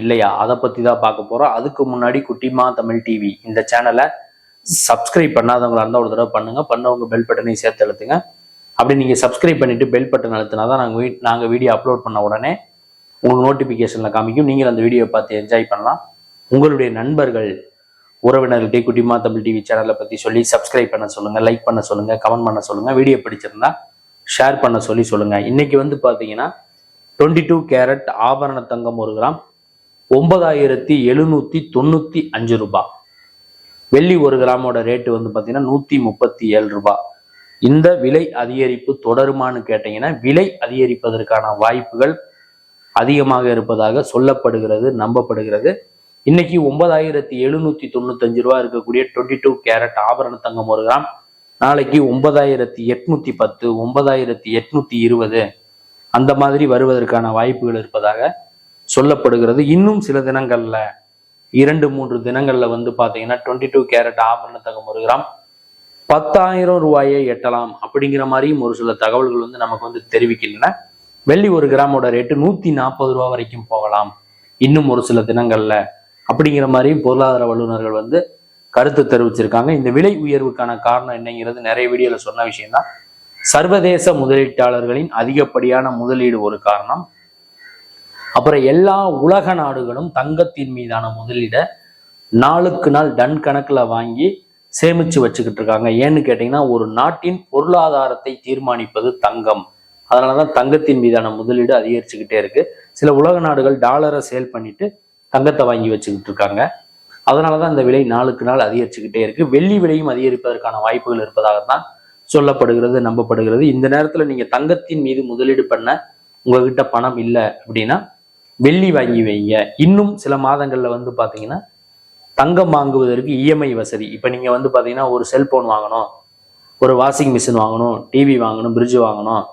இல்லையா? அதை பத்தி தான் பார்க்க போறோம். அதுக்கு முன்னாடி குட்டிமா தமிழ் டிவி இந்த சேனலை சப்ஸ்கிரைப் பண்ணாதவங்களா இருந்தால் ஒரு தடவை பண்ணுங்க. பண்ணவங்க பெல் பட்டனையும் சேர்த்து அழுத்துங்க. அப்படி நீங்க சப்ஸ்கிரைப் பண்ணிட்டு பெல் பட்டன் அழுத்தினா தான் நாங்கள் வீ நாங்கள் வீடியோ அப்லோட் பண்ண உடனே உங்களுக்கு நோட்டிஃபிகேஷனில் காமிக்கும். நீங்கள் அந்த வீடியோவை பார்த்து என்ஜாய் பண்ணலாம். உங்களுடைய நண்பர்கள் உறவினர்கிட்டே குட்டிமா தமிழ் டிவி சேனலை பற்றி சொல்லி சப்ஸ்கிரைப் பண்ண சொல்லுங்க லைக் பண்ண சொல்லுங்க கமெண்ட் பண்ண சொல்லுங்க. வீடியோ பிடிச்சிருந்தா ஷேர் பண்ண சொல்லி சொல்லுங்க. இன்னைக்கு வந்து பார்த்தீங்கன்னா டுவெண்ட்டி டூ கேரட் ஆபரண தங்கம் ஒரு கிராம் ஒன்பதாயிரத்தி எழுநூத்தி தொண்ணூத்தி அஞ்சு ரூபாய் வெள்ளி ஒரு கிராமோட ரேட்டு வந்து பார்த்தீங்கன்னா நூத்தி முப்பத்தி ஏழு ரூபாய் இந்த விலை அதிகரிப்பு தொடருமான்னு கேட்டீங்கன்னா விலை அதிகரிப்பதற்கான வாய்ப்புகள் அதிகமாக இருப்பதாக சொல்லப்படுகிறது நம்பப்படுகிறது. இன்னைக்கு ஒன்பதாயிரத்தி எழுநூத்தி தொண்ணூத்தஞ்சு ரூபா இருக்கக்கூடிய டுவெண்ட்டி டூ கேரட் ஆபரண தங்கம் ஒரு கிராம். நாளைக்கு ஒன்பதாயிரத்தி எட்நூத்தி பத்து ஒன்பதாயிரத்தி எட்நூத்தி இருபது. அந்த மாதிரி வருவதற்கான வாய்ப்புகள் இருப்பதாக சொல்லப்படுகிறது. இன்னும் சில தினங்கள்ல இரண்டு மூன்று தினங்கள்ல வந்து பாத்தீங்கன்னா டுவெண்ட்டி டூ கேரட் ஆபரண தங்கம் ஒரு கிராம். பத்தாயிரம் ரூபாயை எட்டலாம் அப்படிங்கிற மாதிரியும் ஒரு சில தகவல்கள் வந்து நமக்கு வந்து தெரிவிக்கின்றன. வெள்ளி ஒரு கிராமோட ரேட்டு நூத்தி நாற்பது ரூபா வரைக்கும் போகலாம். இன்னும் ஒரு சில தினங்கள்ல அப்படிங்கிற மாதிரியும் பொருளாதார வல்லுநர்கள் வந்து கருத்து தெரிவிச்சிருக்காங்க. இந்த விலை உயர்வுக்கான காரணம் என்னங்கிறது நிறைய வீடியோல சொன்ன விஷயம்தான். சர்வதேச முதலீட்டாளர்களின் அதிகப்படியான முதலீடு ஒரு காரணம். அப்புறம் எல்லா உலக நாடுகளும் தங்கத்தின் மீதான முதலீடை நாளுக்கு நாள் டன் கணக்கில் வாங்கி சேமிச்சு வச்சுக்கிட்டு இருக்காங்க. ஏன்னு கேட்டீங்கன்னா ஒரு நாட்டின் பொருளாதாரத்தை தீர்மானிப்பது தங்கம். அதனாலதான் தங்கத்தின் மீதான முதலீடு அதிகரிச்சுக்கிட்டே இருக்கு. சில உலக நாடுகள் டாலரை சேல் பண்ணிட்டு தங்கத்தை வாங்கி வச்சுக்கிட்டு இருக்காங்க. அதனாலதான் இந்த விலை நாளுக்கு நாள் அதிகரிச்சுக்கிட்டே இருக்கு. வெள்ளி விலையும் அதிகரிப்பதற்கான வாய்ப்புகள் இருப்பதாகத்தான் சொல்லப்படுகிறது நம்பப்படுகிறது. இந்த நேரத்தில் நீங்கள் தங்கத்தின் மீது முதலீடு பண்ண உங்ககிட்ட பணம் இல்லை அப்படின்னா வெள்ளி வாங்கி வைங்க. இன்னும் சில மாதங்களில் வந்து பார்த்தீங்கன்னா தங்கம் வாங்குவதற்கு இஎம்ஐ வசதி. இப்போ நீங்கள் வந்து பார்த்தீங்கன்னா ஒரு செல்போன் வாங்கணும் ஒரு வாஷிங் மிஷின் வாங்கணும் டிவி வாங்கணும் ஃப்ரிட்ஜ் வாங்கணும்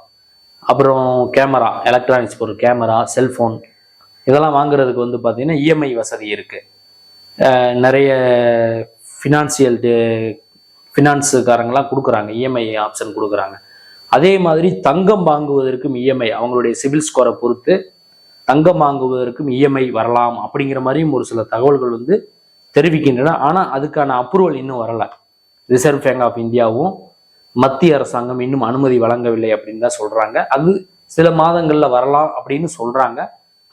அப்புறம் கேமரா எலக்ட்ரானிக்ஸ் பொருள் கேமரா செல்ஃபோன் இதெல்லாம் வாங்குறதுக்கு வந்து பார்த்தீங்கன்னா இஎம்ஐ வசதி இருக்குது நிறைய ஃபினான்சியல் ஃபினான்ஸுக்காரங்களாம் கொடுக்குறாங்க. இஎம்ஐ ஆப்ஷன் கொடுக்குறாங்க. அதே மாதிரி தங்கம் வாங்குவதற்கும் இஎம்ஐ அவங்களுடைய சிவில் ஸ்கோரை பொறுத்து தங்கம் வாங்குவதற்கும் இஎம்ஐ வரலாம் அப்படிங்கிற மாதிரியும் ஒரு சில தகவல்கள் வந்து தெரிவிக்கின்றன. ஆனால் அதுக்கான அப்ரூவல் இன்னும் வரல. ரிசர்வ் பேங்க் ஆஃப் இந்தியாவும் மத்திய அரசாங்கம் இன்னும் அனுமதி வழங்கவில்லை அப்படின்னு தான் சொல்றாங்க. அது சில மாதங்களில் வரலாம் அப்படின்னு சொல்றாங்க.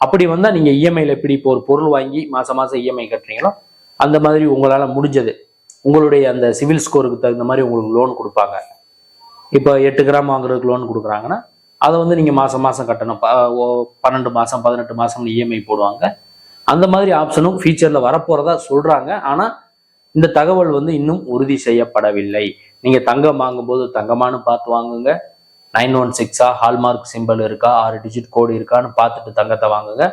அப்படி வந்தால் நீங்கள் இஎம்ஐயில் எப்படி இப்போ ஒரு பொருள் வாங்கி மாதம் மாதம் இஎம்ஐ கட்டுறீங்களோ அந்த மாதிரி உங்களால் முடிஞ்சது. உங்களுடைய அந்த சிவில் ஸ்கோருக்கு தகுந்த மாதிரி உங்களுக்கு லோன் கொடுப்பாங்க. இப்போ எட்டு கிராம் வாங்குறதுக்கு லோன் கொடுக்குறாங்கன்னா அதை வந்து நீங்கள் மாதம் மாதம் கட்டணும். ப- ஓ- பன்னெண்டு மாதம் பதினெட்டு மாதம் இஎம்ஐ போடுவாங்க. அந்த மாதிரி ஆப்ஷனும் ஃபியூச்சரில் வரப்போகிறதா சொல்கிறாங்க ஆனால் இந்த தகவல் வந்து இன்னும் உறுதி செய்யப்படவில்லை. நீங்கள் தங்கம் வாங்கும்போது தங்கமானு பார்த்து வாங்குங்க. நைன் ஒன் சிக்ஸா ஹால்மார்க் சிம்பிள் இருக்கா? ஆறு டிஜிட் கோடு இருக்கான்னு பார்த்துட்டு தங்கத்தை வாங்குங்க.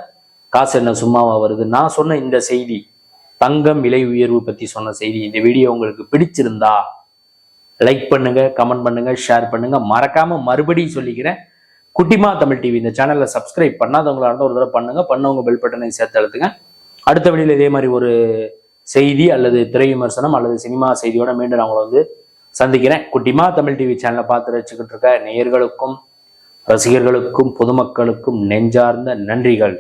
காசு என்ன சும்மாவா வருது? நான் சொன்ன இந்த செய்தி தங்கம் விலை உயர்வு பற்றி சொன்ன செய்தி இந்த வீடியோ உங்களுக்கு பிடிச்சிருந்தா லைக் பண்ணுங்க கமெண்ட் பண்ணுங்க ஷேர் பண்ணுங்க. மறக்காம மறுபடியும் சொல்லிக்கிறேன். குட்டிமா தமிழ் டிவி இந்த சேனலை சப்ஸ்கிரைப் பண்ணாதவங்களா இருந்தால் ஒரு தடவை பண்ணுங்க. பண்ணவங்க பெல் பட்டனை சேர்த்து அழுத்துங்க. அடுத்த வெளியில் இதே மாதிரி ஒரு செய்தி அல்லது திரை விமர்சனம் அல்லது சினிமா செய்தியோட மீண்டும் நான் உங்களை வந்து சந்திக்கிறேன். குட்டிமா தமிழ் டிவி சேனலை பார்த்து ரசிச்சுக்கிட்டு இருக்க நேயர்களுக்கும் ரசிகர்களுக்கும் பொதுமக்களுக்கும் நெஞ்சார்ந்த நன்றிகள்.